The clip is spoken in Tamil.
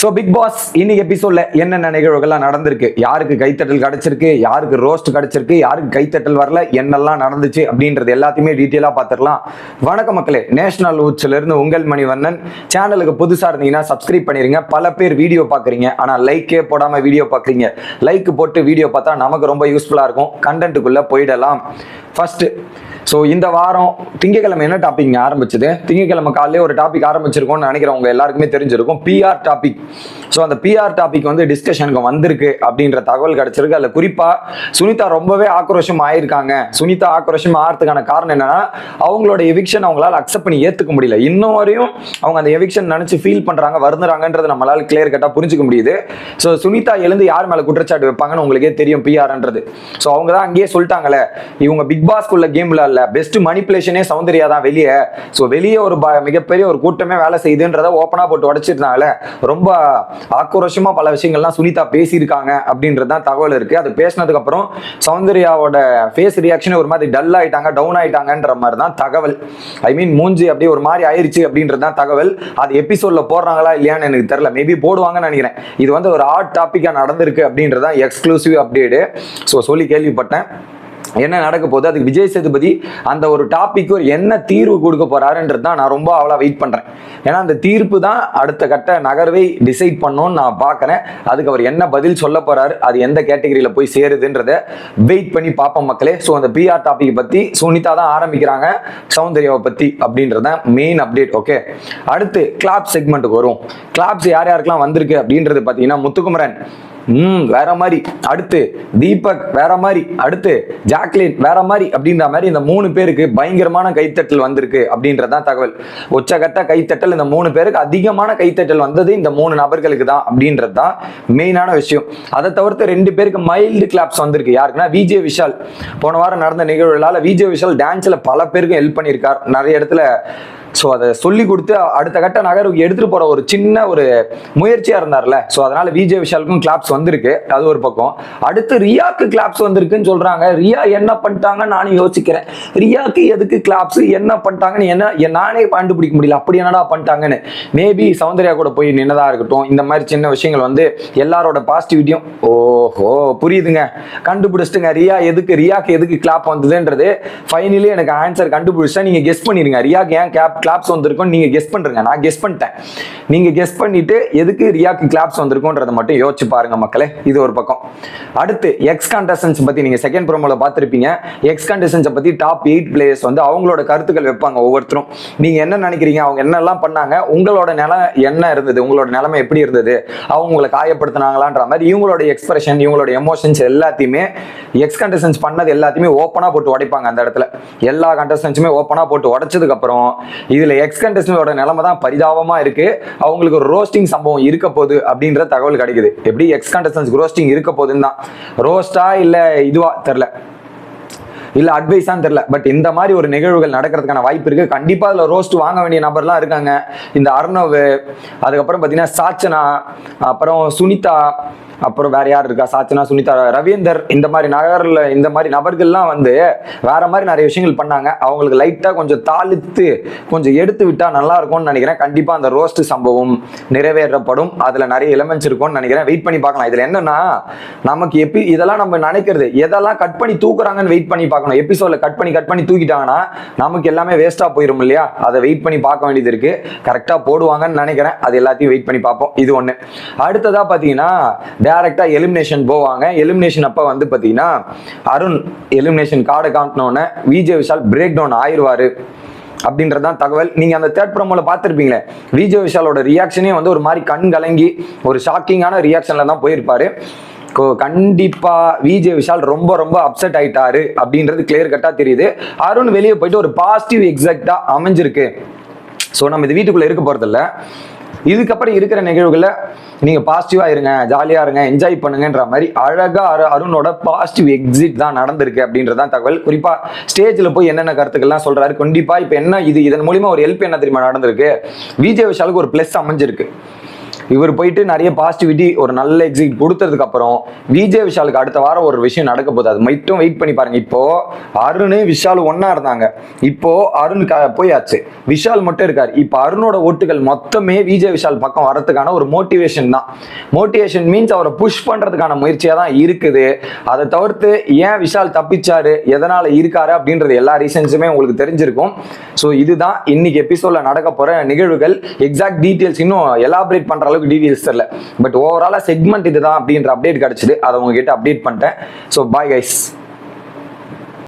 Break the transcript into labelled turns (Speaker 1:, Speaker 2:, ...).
Speaker 1: ஸோ பிக் பாஸ் இன்னைக்கு எபிசோட்ல என்னென்ன நிகழ்வுகள்லாம் நடந்திருக்கு? யாருக்கு கைத்தட்டல் கிடைச்சிருக்கு? யாருக்கு ரோஸ்ட் கிடைச்சிருக்கு? யாருக்கு கைத்தட்டல் வரல? என்னெல்லாம் நடந்துச்சு? அப்படின்றது எல்லாத்தையுமே டீட்டெயிலாக பார்த்துடலாம் வணக்கம் மக்களே. நேஷனல் ஊட்ஸ்ல இருந்து உங்கள் மணிவண்ணன். சேனலுக்கு புதுசாக இருந்தீங்கன்னா சப்ஸ்கிரைப் பண்ணிருங்க. பல பேர் வீடியோ பார்க்குறீங்க ஆனால் லைக்கே போடாமல் வீடியோ பார்க்குறீங்க லைக் போட்டு வீடியோ பார்த்தா நமக்கு ரொம்ப யூஸ்ஃபுல்லாக இருக்கும். கண்டென்ட்டுக்குள்ளே போயிடலாம். ஃபஸ்ட்டு ஸோ இந்த வாரம் திங்கக்கிழமை என்ன டாபிக் ஆரம்பிச்சது? திங்கக்கிழமை காலையிலே ஒரு டாபிக் ஆரம்பிச்சிருக்கோம்னு நினைக்கிறேன். உங்க எல்லாருக்குமே தெரிஞ்சிருக்கும். பிஆர் டாபிக் ஸோ அந்த பிஆர் டாபிக் வந்து டிஸ்கஷனுக்கு வந்திருக்கு அப்படின்ற தகவல் கிடைச்சிருக்கு. அதில் குறிப்பாக சுனிதா ரொம்பவே ஆக்ரோஷம் ஆயிருக்காங்க. சுனிதா ஆக்ரோஷம் ஆகிறதுக்கான காரணம் என்னன்னா அவங்களோட எவிக்ஷன் அவங்களால அக்செப்ட் பண்ணி ஏற்றுக்க முடியல. இன்னும் வரையும் அவங்க அந்த எவிக்ஷன் நினச்சி ஃபீல் பண்ணுறாங்க வருந்துறாங்கன்றது நம்மளால கிளியர் கட்டாக புரிஞ்சுக்க முடியுது. ஸோ சுனிதா எழுந்து யார் மேலே குற்றச்சாட்டு வைப்பாங்கன்னு உங்களுக்கே தெரியும் பிஆர்ன்றது ஸோ அவங்க தான் அங்கேயே சொல்லிட்டாங்களே. இவங்க பிக் பாஸ்க்குள்ள கேம்ல இல்ல பெஸ்ட் மணிப்புலேஷனே சௌந்தர்யா தான் வெளியே. ஸோ வெளியே ஒரு மிகப்பெரிய ஒரு கூட்டமே வேலை செய்யுதுன்றத ஓப்பனா போட்டு உடைச்சிருந்தாங்களே ரொம்ப ஆக்ரோஷமா பல விஷயங்கள்லாம் சுனிதா பேசியிருக்காங்க அப்படின்றது தான் தகவல் இருக்கு. அது பேசினதுக்கு அப்புறம் சௌந்தர்யாவோட ஃபேஸ் ரியாக்ஷன் ஒரு மாதிரி டல் ஆயிட்டாங்க டவுன் ஆயிட்டாங்கன்ற மாதிரி தான் தகவல். ஐ மீன் மூஞ்சி அப்படியே ஒரு மாதிரி ஆயிருச்சு அப்படின்றது தான் தகவல். அது எபிசோட்ல போடுறாங்களா இல்லையான்னு எனக்கு தெரியல. மேபி போடுவாங்கன்னு நினைக்கிறேன். இது வந்து ஒரு ஆட் டாப்பிக்காக நடந்திருக்கு அப்படின்றதான் எக்ஸ்க்ளூசிவ் அப்டேட் ஸோ சொல்லி கேள்விப்பட்டேன். என்ன நடக்க போகுது? அதுக்கு விஜய் சேதுபதி அந்த ஒரு டாபிக் ஒரு என்ன தீர்வு கொடுக்க போறாருன்றது தான் நான் ரொம்ப அவ்வளோ வெயிட் பண்ணுறேன் ஏன்னா அந்த தீர்ப்பு தான் அடுத்த கட்ட நகர்வை டிசைட் பண்ணணும்னு நான் பார்க்குறேன். அதுக்கு அவர் என்ன பதில் சொல்ல போறாரு அது எந்த கேட்டகரியில் போய் சேருதுன்றத வெயிட் பண்ணி பார்ப்போம் மக்களே. ஸோ அந்த பிஆர் டாபிக் பற்றி சுனிதா தான் ஆரம்பிக்கிறாங்க சௌந்தர்யாவை பற்றி அப்படின்றத மெயின் அப்டேட் ஓகே அடுத்து கிளாப் செக்மெண்ட்டுக்கு வரும் கிளாப்ஸ் யார் யாருக்கெல்லாம் வந்திருக்கு அப்படின்றது பார்த்தீங்கன்னா முத்துக்குமரன். ம் வேற மாதிரி அடுத்து தீபக் வேற மாதிரி அடுத்து ஜாக்லின் வேற மாதிரி அப்படின்ற மாதிரி இந்த மூணு பேருக்கு பயங்கரமான கைத்தட்டல் வந்திருக்கு அப்படின்றதான் தகவல். உச்சகட்ட கைத்தட்டல் இந்த மூணு பேருக்கு அதிகமான கைத்தட்டல் வந்தது இந்த மூணு நபர்களுக்கு தான் அப்படின்றது தான் மெயினான விஷயம். அதை தவிர்த்து ரெண்டு பேருக்கு மைல்டு கிளாப்ஸ் வந்திருக்கு. யாருக்குன்னா விஜய் விஷால். போன வாரம் நடந்த நிகழ்வுகளால் விஜய் விஷால் டான்ஸில் பல பேருக்கு ஹெல்ப் பண்ணியிருக்கார். நிறைய இடத்துல ஸோ அதை சொல்லி கொடுத்து அடுத்த கட்ட நகருக்கு எடுத்துட்டு போற ஒரு சின்ன ஒரு முயற்சியா இருந்தார்ல. ஸோ அதனால விஜய் விஷாலுக்கும் கிளாப்ஸ் வந்திருக்கு. அது ஒரு பக்கம். அடுத்து ரியாக்கு கிளாப்ஸ் வந்திருக்குன்னு சொல்றாங்க. ரியா என்ன பண்ணிட்டாங்கன்னு நானும் யோசிக்கிறேன். ரியாக்கு எதுக்கு கிளாப்ஸ் என்ன பண்ணிட்டாங்கன்னு என்ன நானே கண்டுபிடிக்க முடியல. அப்படி என்னடா பண்ணிட்டாங்கன்னு. மேபி சௌந்தர்யா கூட போய் நின்னதா இருக்கட்டும். இந்த மாதிரி சின்ன விஷயங்கள் வந்து எல்லாரோட பாசிட்டிவிட்டியும் ஓஹோ புரியுதுங்க. கண்டுபிடிச்சிட்டுங்க. ரியா எதுக்கு ரியாக்கு எதுக்கு கிளாப் வந்ததுன்றது ஃபைனலி எனக்கு ஆன்சர் கண்டுபிடிச்சா நீங்க கெஸ் பண்ணிருங்க ரியாக்கு ஏன் கிளாப் கிளாப்ஸ் வந்திருக்கும் நீங்க கெஸ் பண்றீங்க. நான் கெஸ் பண்ணிட்டேன். நீங்க கெஸ் பண்ணிட்டு எதுக்கு ரியாக்கு கிளாப்ஸ் வந்திருக்கும்ன்றத மட்டும் யோசிச்சு பாருங்க மக்களே. இது ஒரு பக்கம். அடுத்து எக்ஸ் கான்டெஸ்டன்ஸ் பத்தி நீங்க செகண்ட் ப்ரோமோல பாத்திருப்பீங்க எக்ஸ் கான்டெஸ்டன்ஸ் பத்தி டாப் எயிட் பிளேயர்ஸ் வந்து அவங்களோட கருத்துக்கள் வைப்பாங்க ஒவ்வொருத்தரும். நீங்க என்ன நினைக்கிறீங்க? அவங்க என்னெல்லாம் பண்ணாங்க? உங்களோட நிலை என்ன இருந்தது? உங்களோட நிலைமை எப்படி இருந்தது? அவங்க உங்களை காயப்படுத்தினாங்களான்ற மாதிரி இவங்களோட எக்ஸ்பிரஷன் இவங்களோட எமோஷன்ஸ் எல்லாத்தையுமே எக்ஸ் கண்டஸ்டன்ஸ் பண்ணது எல்லாத்தையுமே ஓப்பனா போட்டு உடைப்பாங்க அந்த இடத்துல. எல்லா கண்டஸ்டன்ஸுமே ஓப்பனா போட்டு உடைச்சதுக்கு அப்புறம் இதில் எக்ஸ் கண்டஸ்டன்ஸோட நிலைமை தான் பரிதாபமாக இருக்கு. அவங்களுக்கு ரோஸ்டிங் சம்பவம் இருக்க போகுது அப்படின்ற தகவல் கிடைக்குது. எப்படி எக்ஸ் கண்டஸ்டன்ஸ் ரோஸ்டிங் இருக்க போகுதுன்னு தான். ரோஸ்டா இல்லை இதுவா? தெரில இல்ல அட்வைஸான்னு தெரியல. பட் இந்த மாதிரி ஒரு நிகழ்வுகள் நடக்கிறதுக்கான வாய்ப்பு இருக்கு. கண்டிப்பா அதுல ரோஸ்ட் வாங்க வேண்டிய நபர்லாம் இருக்காங்க. இந்த அர்ணவ் அதுக்கப்புறம் பாத்தீங்கன்னா சாச்சனா அப்புறம் சுனிதா அப்புறம் வேற யார் இருக்கா? சாச்சனா சுனிதா ரவீந்தர் இந்த மாதிரி நகரில் இந்த மாதிரி நபர்கள்லாம் வந்து வேற மாதிரி நிறைய விஷயங்கள் பண்ணாங்க. அவங்களுக்கு லைட்டா கொஞ்சம் தாளித்து கொஞ்சம் எடுத்து விட்டா நல்லா இருக்கும்னு நினைக்கிறேன். கண்டிப்பா அந்த ரோஸ்ட் சம்பவம் நிறைவேற்றப்படும் அதுல நிறைய எலிமெண்ட்ஸ் இருக்கும்னு நினைக்கிறேன். வெயிட் பண்ணி பார்க்கலாம். இதுல என்னன்னா நமக்கு எப்பி இதெல்லாம் நம்ம நினைக்கிறது எதெல்லாம் கட் பண்ணி தூக்குறாங்கன்னு வெயிட் பண்ணி பார்க்கணும். எபிசோட்ல கட் பண்ணி கட் பண்ணி தூக்கிட்டாங்கன்னா நமக்கு எல்லாமே வேஸ்டா போயிடும் இல்லையா? அதை வெயிட் பண்ணி பார்க்க வேண்டியது இருக்கு. கரெக்டா போடுவாங்கன்னு நினைக்கிறேன். அது எல்லாத்தையும் வெயிட் பண்ணி பார்ப்போம். இது ஒண்ணு. அடுத்ததா பாத்தீங்கன்னா டைரக்டா எலிமினேஷன் போவாங்க. எலிமினேஷன் அப்ப வந்து பாத்தீங்கன்னா அருண் எலிமினேஷன் கார்டை காட்டினோடனே விஜய் விஷால் பிரேக் டவுன் ஆயிருவாரு. அப்படின்றதான் தகவல். நீங்க அந்த தேர்ட் ப்ரோமோல பார்த்திருப்பீங்களே விஜய் விஷாலோட ரியாக்ஷனே வந்து ஒரு மாதிரி கண் கலங்கி ஒரு ஷாக்கிங்கான ரியாக்ஷன்ல தான் போயிருப்பாரு. கோ- கண்டிப்பா விஜய் விஷால் ரொம்ப ரொம்ப அப்செட் ஆயிட்டாரு அப்படின்றது கிளியர் கட்டா தெரியுது. அருண் வெளியே போயிட்டு ஒரு பாசிட்டிவ் எக்ஸாக்டா அமைஞ்சிருக்கு. ஸோ நம்ம இது வீட்டுக்குள்ள இருக்க போகிறதில்ல இதுக்கப்புறம் இருக்கிற நிகழ்வுகளை நீங்க பாசிட்டிவா இருங்க ஜாலியா இருங்க என்ஜாய் பண்ணுங்கன்ற மாதிரி அழகா அரு- அருணோட பாசிட்டிவ் எக்ஸிட் தான் நடந்திருக்கு அப்படின்றதான் தகவல். குறிப்பா ஸ்டேஜ்ல போய் என்னென்ன கருத்துக்கள்லாம் சொல்றாரு கண்டிப்பா இப்ப என்ன இது இதன் மூலியமா ஒரு ஹெல்ப் என்ன தெரியுமா நடந்திருக்கு? விஜய் விஷாலுக்கு ஒரு பிளஸ் அமைஞ்சிருக்கு. இவர் போயிட்டு நிறைய பாசிட்டிவிட்டி ஒரு நல்ல எக்ஸிட் கொடுத்ததுக்கு அப்புறம் விஜய் விஷாலுக்கு அடுத்த வாரம் ஒரு விஷயம் நடக்க போகுது. அது மட்டும் வெயிட் பண்ணி பாருங்க. இப்போ அருண் விஷால் ஒன்னா இருந்தாங்க. இப்போ அருண் போயாச்சு. விஷால் மட்டும் இருக்காரு. இப்போ அருணோட ஓட்டுகள் மொத்தமே விஜய் விஷால் பக்கம் வரதுக்கான ஒரு மோட்டிவேஷன் தான். மோட்டிவேஷன் மீன்ஸ் அவரை புஷ் பண்றதுக்கான முயற்சியா தான் இருக்குது. அதை தவிர்த்து ஏன் விஷால் தப்பிச்சாரு? எதனால இருக்காரு? அப்படின்றது எல்லா ரீசன்ஸுமே உங்களுக்கு தெரிஞ்சிருக்கும். ஸோ இதுதான் இன்னைக்கு எபிசோட்ல நடக்க போற நிகழ்வுகள். எக்ஸாக்ட் டீட்டெயில்ஸ் இன்னும் எலாபரேட் பண்ற அளவுக்கு டீடைல்ஸ் தெரியல. பட் ஓவராலாக செக்மெண்ட் இதுதான் அப்படின்ற அப்டேட் கிடைச்சது. அதை உங்ககிட்ட அப்டேட் பண்ணிட்டேன். So bye guys